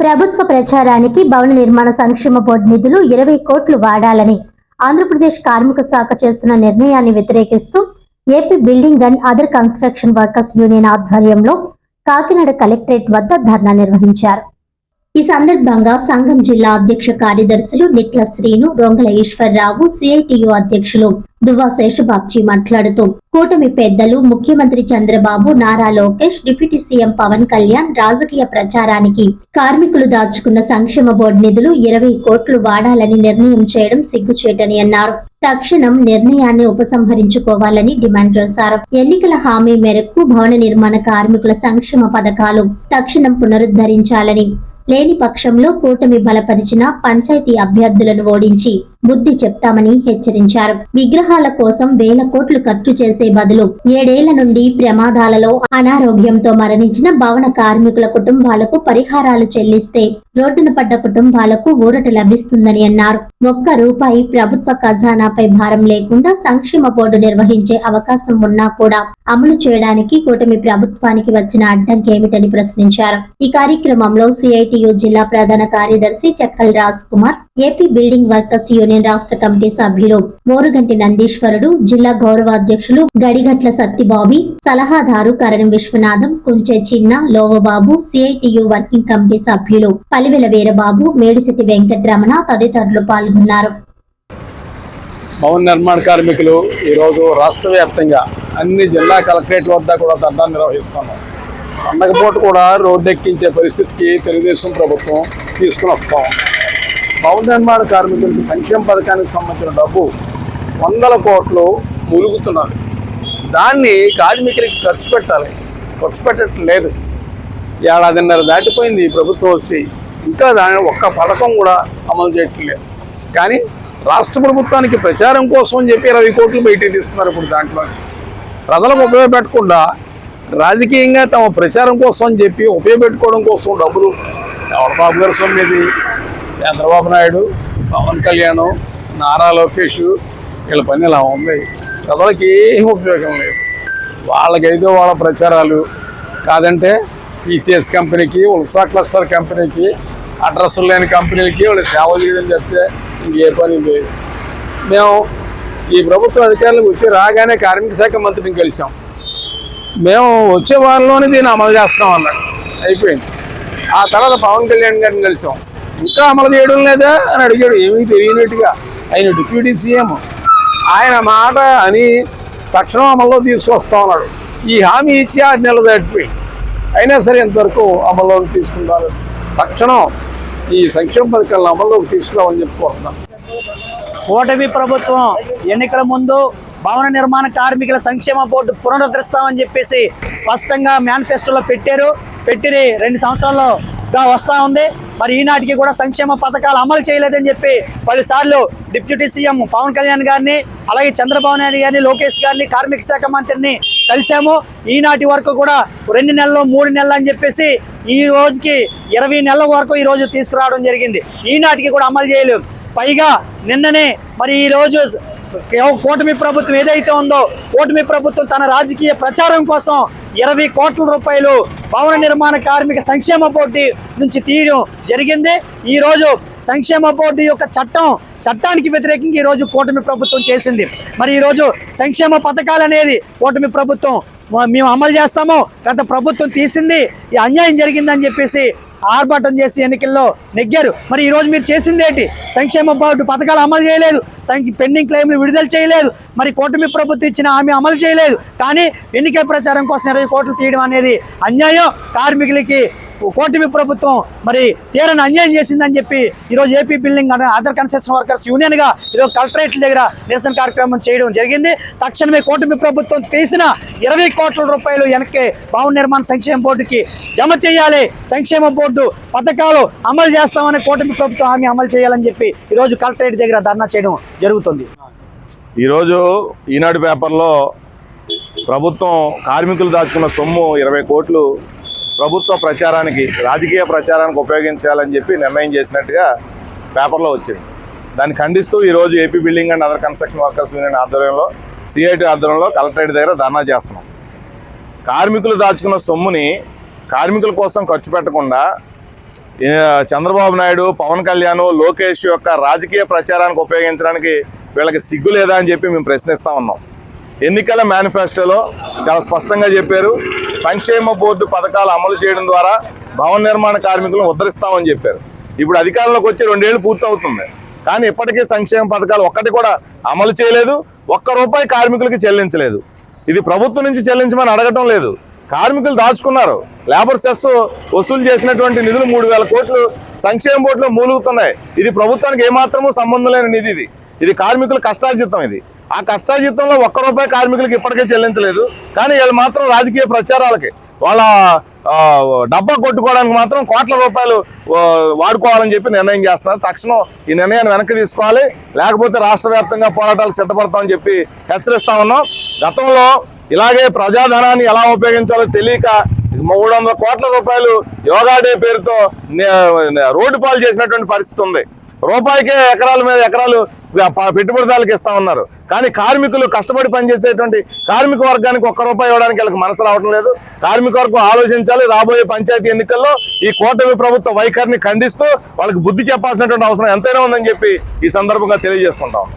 ప్రభుత్వ ప్రచారానికి భవన నిర్మాణ సంక్షేమ బోర్డు నిధులు ఇరవై కోట్లు వాడాలని ఆంధ్రప్రదేశ్ కార్మిక శాఖ చేస్తున్న నిర్ణయాన్ని వ్యతిరేకిస్తూ AP building and other construction workers union ఆధ్వర్యంలో కాకినాడ కలెక్టరేట్ వద్ద ధర్నా నిర్వహించారు. ఈ సందర్భంగా సంఘం జిల్లా అధ్యక్ష కార్యదర్శులు నిట్ల శ్రీను రొంగల ఈశ్వర్రావు సిఐటియు అధ్యక్షులు దువ్వా శేషబాబ్జీ మాట్లాడుతూ కూటమి పెద్దలు ముఖ్యమంత్రి చంద్రబాబు నారా లోకేష్ డిప్యూటీ సీఎం పవన్ కళ్యాణ్ రాజకీయ ప్రచారానికి కార్మికులు దాచుకున్న సంక్షేమ బోర్డు నిధులు ఇరవై కోట్లు వాడాలని నిర్ణయం చేయడం సిగ్గుచేటని అన్నారు. తక్షణం నిర్ణయాన్ని ఉపసంహరించుకోవాలని డిమాండ్ చేశారు. ఎన్నికల హామీ మేరకు భవన నిర్మాణ కార్మికుల సంక్షేమ పథకాలు తక్షణం పునరుద్ధరించాలని లేని పక్షంలో కూటమి బలపరిచిన పంచాయతీ అభ్యర్థులను ఓడించి బుద్ధి చెప్తామని హెచ్చరించారు. విగ్రహాల కోసం వేల కోట్లు ఖర్చు చేసే బదులు ఏడేళ్ళ నుండి ప్రమాదాలలో అనారోగ్యంతో మరణించిన భవన కార్మికుల కుటుంబాలకు పరిహారాలు చెల్లిస్తే రోడ్డున పడ్డ కుటుంబాలకు ఊరట లభిస్తుందని అన్నారు. ఒక్క రూపాయి ప్రభుత్వ ఖజానాపై భారం లేకుండా సంక్షేమ బోర్డు నిర్వహించే అవకాశం ఉన్నా కూడా అమలు చేయడానికి కూటమి ప్రభుత్వానికి వచ్చిన అడ్డంకేమిటని ప్రశ్నించారు. ఈ కార్యక్రమంలో సిఐటియు జిల్లా ప్రధాన కార్యదర్శి Chakkal Raj Kumar AP building workers union రాష్ట్ర కమిటీ సభ్యులు మోరుగంటి నందీశ్వరుడు జిల్లా గౌరవాధ్యక్షులు గడిగట్ల సత్తిబాబి సలహాదారు కరణం విశ్వనాథం కుంచె చిన్న లోవబాబు సిఐటియు వర్కింగ్ కమిటీ సభ్యులు పలివెల వీరబాబు మేడిశెట్టి వెంకటరమణ తదితరులు పాల్గొన్నారు. భవన నిర్మాణ కార్మికులు ఈరోజు రాష్ట్ర వ్యాప్తంగా అన్ని జిల్లా కలెక్టరేట్ వద్ద కూడా ధర్నా నిర్వహిస్తున్నాం. పండగపూట కూడా రోడ్డెక్కించే పరిస్థితికి తెలుగుదేశం ప్రభుత్వం తీసుకుని వస్తాం భవన నిర్మాణ కార్మికులకి సంక్షేమ పథకానికి సంబంధించిన డబ్బు వందల కోట్లు ములుగుతున్నారు. దాన్ని కార్మికులకి ఖర్చు పెట్టాలి. ఖర్చు పెట్టడం లేదు ఏడాదిన్నర దాటిపోయింది ఈ ప్రభుత్వం వచ్చి. ఇంకా దాని ఒక్క పథకం కూడా అమలు చేయట్లేదు. కానీ రాష్ట్ర ప్రభుత్వానికి ప్రచారం కోసం అని చెప్పి ఇరవై కోట్లు బయటికి తీస్తున్నారు ఇప్పుడు దాంట్లో. ప్రజలకు ఉపయోగపెట్టకుండా రాజకీయంగా తమ ప్రచారం కోసం అని చెప్పి ఉపయోగపెట్టుకోవడం కోసం డబ్బులు ఎవరి బాబు గారు సొమ్మిది చంద్రబాబు నాయుడు పవన్ కళ్యాణ్ నారా లోకేష్ వీళ్ళ పని ఇలా ఉంది. ప్రజలకి ఏం ఉపయోగం లేదు. వాళ్ళకైతే వాళ్ళ ప్రచారాలు కాదంటే టీసీఎస్ కంపెనీకి ఉల్సా క్లస్టర్ కంపెనీకి అడ్రస్ లేని కంపెనీలకి వాళ్ళు సేవ చేయదని చెప్తే ఇంకే పని లేదు. మేము ఈ ప్రభుత్వ అధికారులకు వచ్చి రాగానే కార్మిక శాఖ మంత్రిని కలిసాం. మేము వచ్చే వారంలోనే దీన్ని అమలు చేస్తాం అన్నాడు. అయిపోయింది. ఆ తర్వాత పవన్ కళ్యాణ్ గారిని కలిసాం. ఇంకా అమలు చేయడం లేదా అని అడిగాడు. ఏమీ తెలియనట్టుగా. ఆయన డిప్యూటీ సీఎం. ఆయన మాట అని తక్షణం అమల్లో తీసుకొస్తా ఉన్నాడు. ఈ హామీ ఇచ్చి ఆరు నెలలు దాటిపోయి. అయినా సరే ఇంతవరకు అమల్లోకి తీసుకున్నారు తక్షణం ఈ సంక్షేమ పథకాలను అమల్లోకి తీసుకురావని చెప్పుకుంటున్నాం కూటమి ప్రభుత్వం ఎన్నికల ముందు భవన నిర్మాణ కార్మికుల సంక్షేమ బోర్డు పునరుద్ధరిస్తామని చెప్పేసి స్పష్టంగా మేనిఫెస్టోలో పెట్టారు. పెట్టి రెండు సంవత్సరాల్లో వస్తూ ఉంది. మరి ఈనాటికి కూడా సంక్షేమ పథకాలు అమలు చేయలేదని చెప్పి పలుసార్లు డిప్యూటీ సీఎం పవన్ కళ్యాణ్ గారిని అలాగే చంద్రబాబు నాయుడు గారిని లోకేష్ గారిని కార్మిక శాఖ మంత్రిని కలిసాము ఈనాటి వరకు కూడా రెండు నెలలు మూడు నెలలు అని చెప్పేసి ఈ రోజుకి ఇరవై నెలల వరకు ఈ రోజు తీసుకురావడం జరిగింది. ఈనాటికి కూడా అమలు చేయలేము పైగా నిన్ననే మరి ఈ రోజు కూటమి ప్రభుత్వం ఏదైతే ఉందో కూటమి ప్రభుత్వం తన రాజకీయ ప్రచారం కోసం ఇరవై కోట్ల రూపాయలు భవన నిర్మాణ కార్మిక సంక్షేమ బోర్డు నుంచి తీయడం జరిగింది. ఈ రోజు సంక్షేమ బోర్డు యొక్క చట్టం చట్టానికి వ్యతిరేకంగా ఈ రోజు కూటమి ప్రభుత్వం చేసింది. మరి ఈ రోజు సంక్షేమ పథకాలు అనేది కూటమి ప్రభుత్వం మేము అమలు చేస్తాము గత ప్రభుత్వం తీసింది ఈ అన్యాయం జరిగిందని చెప్పేసి ఆర్భాటం చేసి ఎన్నికల్లో నెగ్గారు. మరి ఈరోజు మీరు చేసింది ఏంటి? సంక్షేమ బోర్డు పథకాలు అమలు చేయలేదు పెండింగ్ క్లెయిమ్లు విడుదల చేయలేదు మరి కూటమి ప్రభుత్వం ఇచ్చిన హామీ అమలు చేయలేదు. కానీ ఎన్నికల ప్రచారం కోసం ఇరవై కోట్లు తీయడం అనేది అన్యాయం. కార్మికులకి కూటమి ప్రభుత్వం మరి తీరని అన్యాయం చేసిందని చెప్పి ఈరోజు AP building and other construction workers యూనియన్గా ఈరోజు కలెక్టరేట్ దగ్గర నిరసన కార్యక్రమం చేయడం జరిగింది. తక్షణమే కూటమి ప్రభుత్వం తీసిన ఇరవై కోట్ల రూపాయలు వెనక్కి భవన నిర్మాణ సంక్షేమ బోర్డుకి జమ చేయాలి. సంక్షేమ బోర్డు పథకాలు అమలు చేస్తామని కూటమి ప్రభుత్వం హామీ అమలు చేయాలని చెప్పి ఈరోజు కలెక్టరేట్ దగ్గర ధర్నా చేయడం జరుగుతుంది. ఈరోజు ఈనాడు పేపర్లో ప్రభుత్వం కార్మికులు దాచుకున్న సొమ్ము ఇరవై కోట్లు ప్రభుత్వ ప్రచారానికి రాజకీయ ప్రచారానికి ఉపయోగించాలని చెప్పి నిర్ణయం చేసినట్టుగా పేపర్లో వచ్చింది. దాన్ని ఖండిస్తూ ఈరోజు AP building and other construction workers union ఆధ్వర్యంలో సిఐటి ఆధ్వర్యంలో కలెక్టరేట్ దగ్గర ధర్నా చేస్తున్నాం. కార్మికులు దాచుకున్న సొమ్ముని కార్మికుల కోసం ఖర్చు పెట్టకుండా చంద్రబాబు నాయుడు పవన్ కళ్యాణ్ లోకేష్ యొక్క రాజకీయ ప్రచారానికి ఉపయోగించడానికి వీళ్ళకి సిగ్గు లేదా అని చెప్పి మేము ప్రశ్నిస్తా ఉన్నాం. ఎన్నికల మేనిఫెస్టోలో చాలా స్పష్టంగా చెప్పారు సంక్షేమ బోర్డు పథకాలు అమలు చేయడం ద్వారా భవన నిర్మాణ కార్మికులను ఉద్ధరిస్తామని చెప్పారు. ఇప్పుడు అధికారంలోకి వచ్చి రెండేళ్ళు పూర్తవుతుంది. కానీ ఇప్పటికీ సంక్షేమ పథకాలు ఒక్కటి కూడా అమలు చేయలేదు ఒక్క రూపాయి కార్మికులకి చెల్లించలేదు. ఇది ప్రభుత్వం నుంచి చెల్లించమని అడగటం లేదు. కార్మికులు దాచుకున్నారు. లేబర్ సెస్ వసూలు చేసినటువంటి నిధులు మూడు వేల కోట్లు సంక్షేమ బోర్డులో మూలుగుతున్నాయి. ఇది ప్రభుత్వానికి ఏమాత్రమూ సంబంధం లేని నిధి ఇది. ఇది కార్మికుల కష్టార్జితం ఇది. ఆ కష్టార్జితంలో ఒక్క రూపాయి కార్మికులకు ఇప్పటికే చెల్లించలేదు. కానీ వీళ్ళు మాత్రం రాజకీయ ప్రచారాలకి వాళ్ళ డబ్బా కొట్టుకోవడానికి మాత్రం కోట్ల రూపాయలు వాడుకోవాలని చెప్పి నిర్ణయం చేస్తున్నారు. తక్షణం ఈ నిర్ణయాన్ని వెనక్కి తీసుకోవాలి. లేకపోతే రాష్ట్ర వ్యాప్తంగా పోరాటాలు సిద్ధపడతామని చెప్పి హెచ్చరిస్తా ఉన్నాం. గతంలో ఇలాగే ప్రజాధనాన్ని ఎలా ఉపయోగించాలో తెలియక మూడు వందల కోట్ల రూపాయలు యోగా డే పేరుతో నే- రోడ్డు పాలు చేసినటువంటి పరిస్థితి ఉంది. రూపాయికే ఎకరాల మీద ఎకరాలు పెట్టుబడిదారులకు ఇస్తా ఉన్నారు. కానీ కార్మికులు కష్టపడి పనిచేసేటువంటి కార్మిక వర్గానికి ఒక్క రూపాయి ఇవ్వడానికి వాళ్ళకి మనసు రావడం లేదు. కార్మిక వర్గం ఆలోచించాలి రాబోయే పంచాయతీ ఎన్నికల్లో ఈ కూటమి ప్రభుత్వ వైఖరిని ఖండిస్తూ వాళ్ళకి బుద్ధి చెప్పాల్సినటువంటి అవసరం ఎంతైనా ఉందని చెప్పి ఈ సందర్భంగా తెలియజేసుకుంటాం